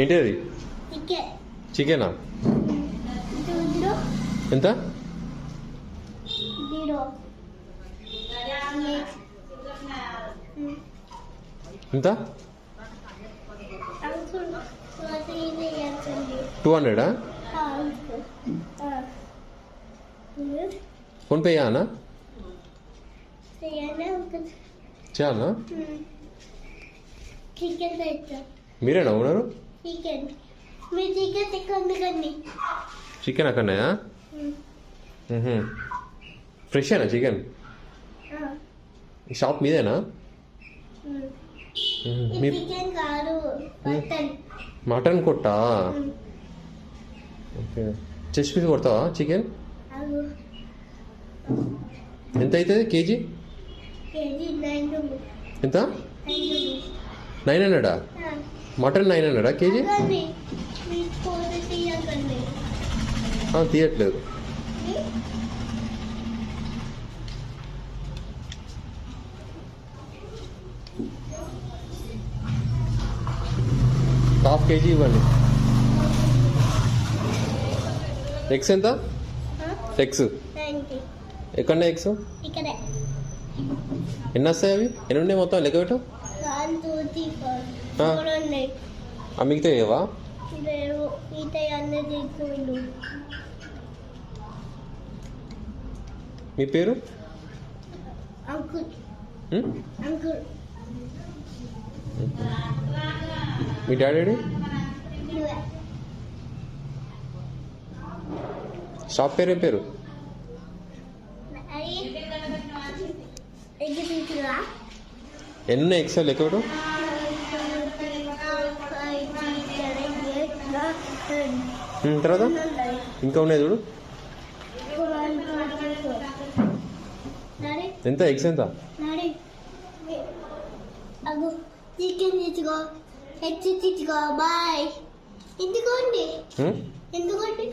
ఏంటి అది చికెనా? ఎంత? ఎంత? టూ హండ్రెడా? ఫోన్పే చేయనా చేయాలనా మీరేనా ఉన్నారు చికెన్ మీ చికెన్ తిక్కండి కండి చికెన్ ఫ్రెషేనా చికెన్ షాప్ మీదేనా? చికెన్ కాదు మటన్ మటన్ కొట్టా? ఓకే. చెస్ట్ పీస్ కొడతావా చికెన్ ఎంత అవుతుంది? కేజీ? ఎంత? నైన్ హండ్రెడా? మటన్ నైన్ హండ్రెడా కేజీ? తీయట్లేదు. హాఫ్ కేజీ ఇవ్వండి. ఎగ్స్ ఎంత? ఎగ్స్. ఎక్కడ ఎగ్స్? ఎన్ని వస్తాయి అవి? ఎన్ని ఉన్నాయి మొత్తం లెక్క పెట్టు. మిగతా ఏవా? మీ పేరు? మీ డాడీ షాప్ పేరు ఏం పేరు? ఎన్ని ఉన్నాయి ఎగ్స్ లెక్క పెట్టు ఉం, తర్వాత? ఇంకా ఉన్నాయి చూడు. ఎంత? ఎగ్స్ ఎంత? చికెన్ తీసుకో ఎగ్స్ తీసుకో బాయ్ ఎందుకోండి? ఎందుకోండి.